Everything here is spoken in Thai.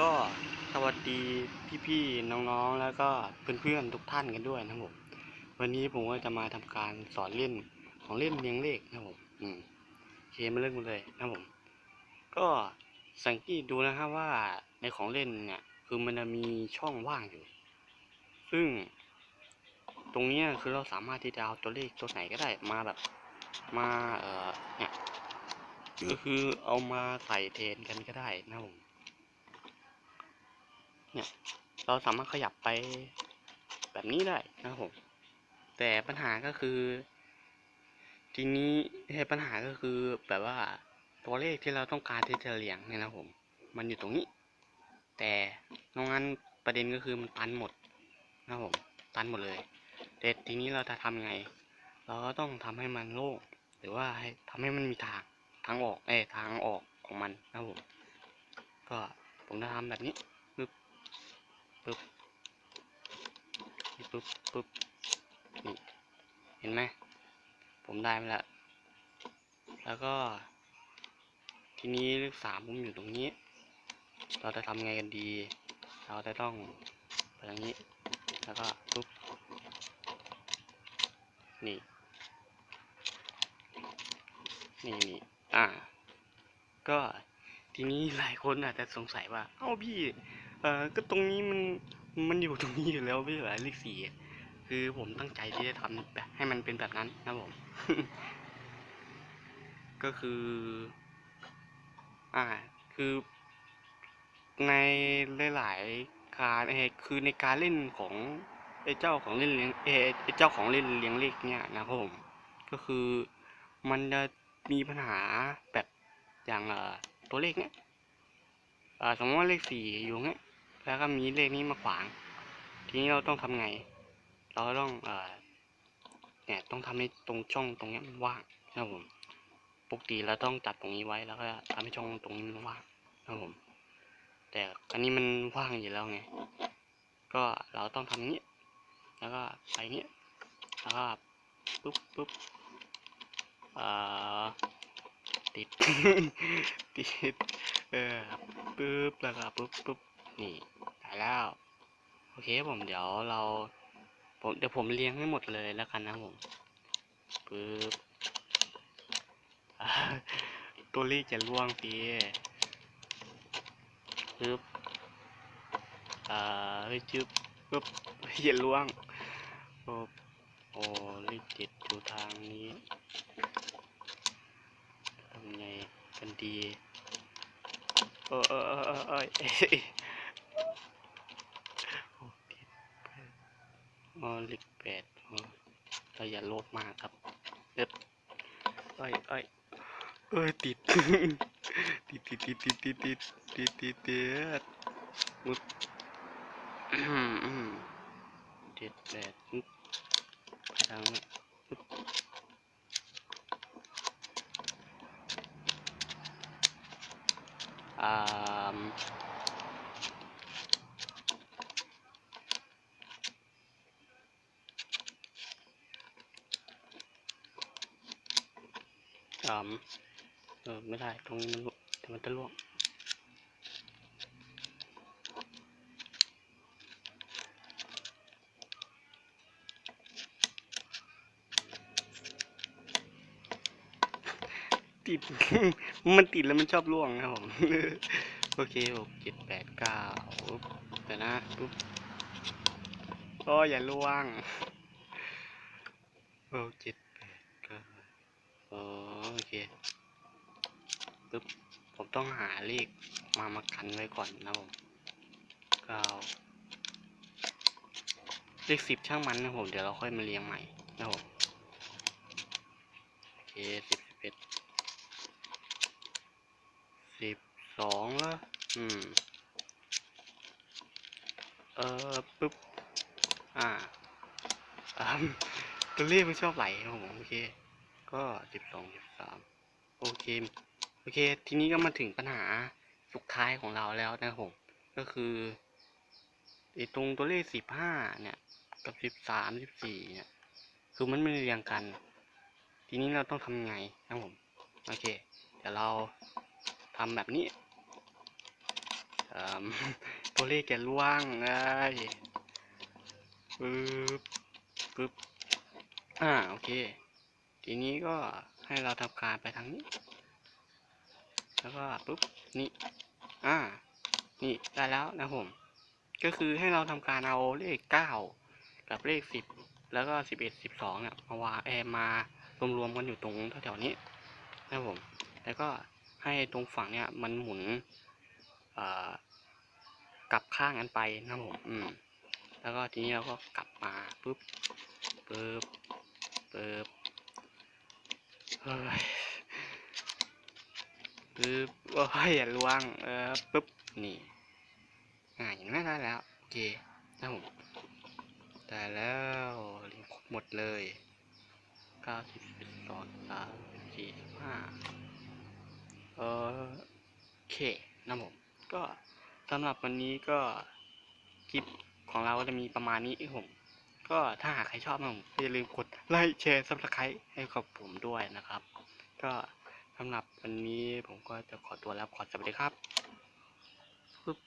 ก็สวัสดีพี่ๆน้องๆแล้วก็เพื่อนๆทุกท่านกันด้วยนะครับผมวันนี้ผมก็จะมาทำการสอนเล่นของเล่นเรียงเลขนะครับผมอืมเคมาเริ่มกันเลยนะครับผม ก็สังเกตดูนะครับว่าในของเล่นเนี่ยคือมันจะมีช่องว่างอยู่ ซึ่ง ตรงนี้คือเราสามารถที่จะเอาตัวเลขตัวไหนก็ได้มาแบบมาเอ่อเนี่ยก็คือเอามาใส่เทนกันก็ได้นะครับผม เนี่ย เราสามารถขยับไปแบบนี้ได้นะครับผม แต่ปัญหาก็คือ ทีนี้ปัญหาก็คือแบบว่าตัวเลขที่เราต้องการที่จะเรียงเนี่ยนะผม มันอยู่ตรงนี้ แต่นอกนั้นประเด็นก็คือมันตันหมดนะผม ตันหมดเลยแต่ทีนี้เราจะทำไง เราก็ต้องทำให้มันโล่งหรือว่าให้ทำให้มันมีทางทางออกเอ้ทางออกของมันนะผม ก็ผมจะทำแบบนี้ ปึ๊บปึ๊บนี่ปึ๊บปึ๊บนี่เห็นไหมผมได้มาแล้วแล้วก็ ทีนี้เลขสามผมอยู่ตรงนี้ เราจะทำไงกันดี เราจะต้องไปทางนี้ แล้วก็ปึ๊บนี่ นี่นี่อ่า ก็ทีนี้หลายคนอาจจะสงสัยว่า เอ้าพี่ เออก็ตรงนี้มันมันอยู่ตรงนี้อยู่แล้วไม่ใช่เหรอเลขสี่คือผมตั้งใจที่จะทำแบบให้มันเป็นแบบนั้นนะผม ก็คือ อ่า คือในหลายๆการเอคือในการเล่นของไอ้เจ้าของเล่นเลี้ยงเอไอ้เจ้าของเล่นเลี้ยงเลขเนี่ยนะครับผม ก็คือมันจะมีปัญหาแบบอย่างตัวเลขเนี้ยสมมติว่าเลขสี่อยู่เงี้ย แล้วก็มีเลขนี้มาขวาง ทีนี้เราต้องทำไง เราต้องเอ่อเนี่ยต้องทำให้ตรงช่องตรงนี้มันว่างนะผมปกติเราต้องจับตรงนี้ไว้แล้วก็ทำให้ช่องตรงนี้มันว่างนะผม แต่อันนี้มันว่างอยู่แล้วไง ก็เราต้องทำนี้ แล้วก็ไปนี้แล้วก็ปุ๊บปุ๊บเอ่อติดติดเออปุ๊บแล้วก็ปุ๊บปุ๊บนี่ ได้แล้ว โอเคผมเดี๋ยวเราผมเดี๋ยวผมเลี้ยงให้หมดเลยแล้วกันนะผมปุ๊บตัวเลขจะล่วงพี่ปึ๊บอ่าเฮ้ยจึ๊บปึ๊บอย่าล่วงปึ๊บโอ้ลขเจ็ดอยู่ทางนี้ทำไงกันดีเออเออเออเออเอยเอ้ยโอ้เจ็ดแปด อ๋อเลขแปดเราอย่าโลดมากครับเอ๊บเอ้ยเอ้ยเอ้ยติด ติดติดติดติดติดติดติดติดติดมุดเจ็ดแปดมุดไปทางนั้อ่าามเออไม่ได้ตรงนี้มันเดี๋ยวมันจะล่วงติด มันติดแล้วมันชอบล่วงนะผม โอเคหกเจ็ดแปดเก้าปุ๊บเดี๋ยวนะปุ๊บโอ้ยอย่าล่วงหกเจ็ดแปดเก้า ปุ๊บ ผมต้องหาเลขมามากันไว้ก่อนนะผมเก้าเลขสิบช่างมันนะผมเดี๋ยวเราค่อยมาเรียงใหม่นะผมโอเคสิบสิบเอ็ดสิบสองแล้วอืม เออปึ๊บอ่าอ่าตัวเลขมันชอบไหลครับผมโอเค ก็สิบสองสิบสามโอเค โอเค ทีนี้ก็มาถึงปัญหาสุดท้ายของเราแล้วนะผม ก็คือไอ้ตรงตัวเลขสิบห้าเนี่ย กับสิบสามสิบสี่เนี่ย คือมันไม่เรียงกัน ทีนี้เราต้องทำไงนะผม โอเค เดี๋ยวเราทำแบบนี้ตัวเลขแกล่วงเลยปึ๊บปึ๊บอ่า โอเค ทีนี้ก็ให้เราทำการไปทางนี้ แล้วก็ปุ๊บนี่อ่านี่ได้แล้วนะผม ก็คือให้เราทำการเอาเลขเก้ากับเลขสิบแล้วก็สิบเอ็ดสิบสองเนี่ยมาวางแอมารวมๆกันอยู่ตรงแถวๆนี้นะผม แล้วก็ให้ตรงฝั่งเนี่ยมันหมุนกลับข้างกันไปนะผมอืมแล้วก็ทีนี้เราก็กลับมาปุ๊บปุ๊บปุ๊บเฮ้ย ปึ๊บโอ้ยอย่าล่วง เออปุ๊บ นี่ อ่าเห็นไหมได้แล้ว โอเคนะผมได้แล้วเรียงครบหมดเลยเก้าสิบสิบสองสามสี่ห้าเออโอเคนะผม ก็สำหรับวันนี้ก็คลิปของเราก็จะมีประมาณนี้ผม ก็ถ้าหากใครชอบนะผมอย่าลืมกดไลค์แชร์ซับสไครต์ให้กับผมด้วยนะครับ ก็สำหรับวันนี้ผมก็จะขอตัวแล้วขอสวัสดีครับ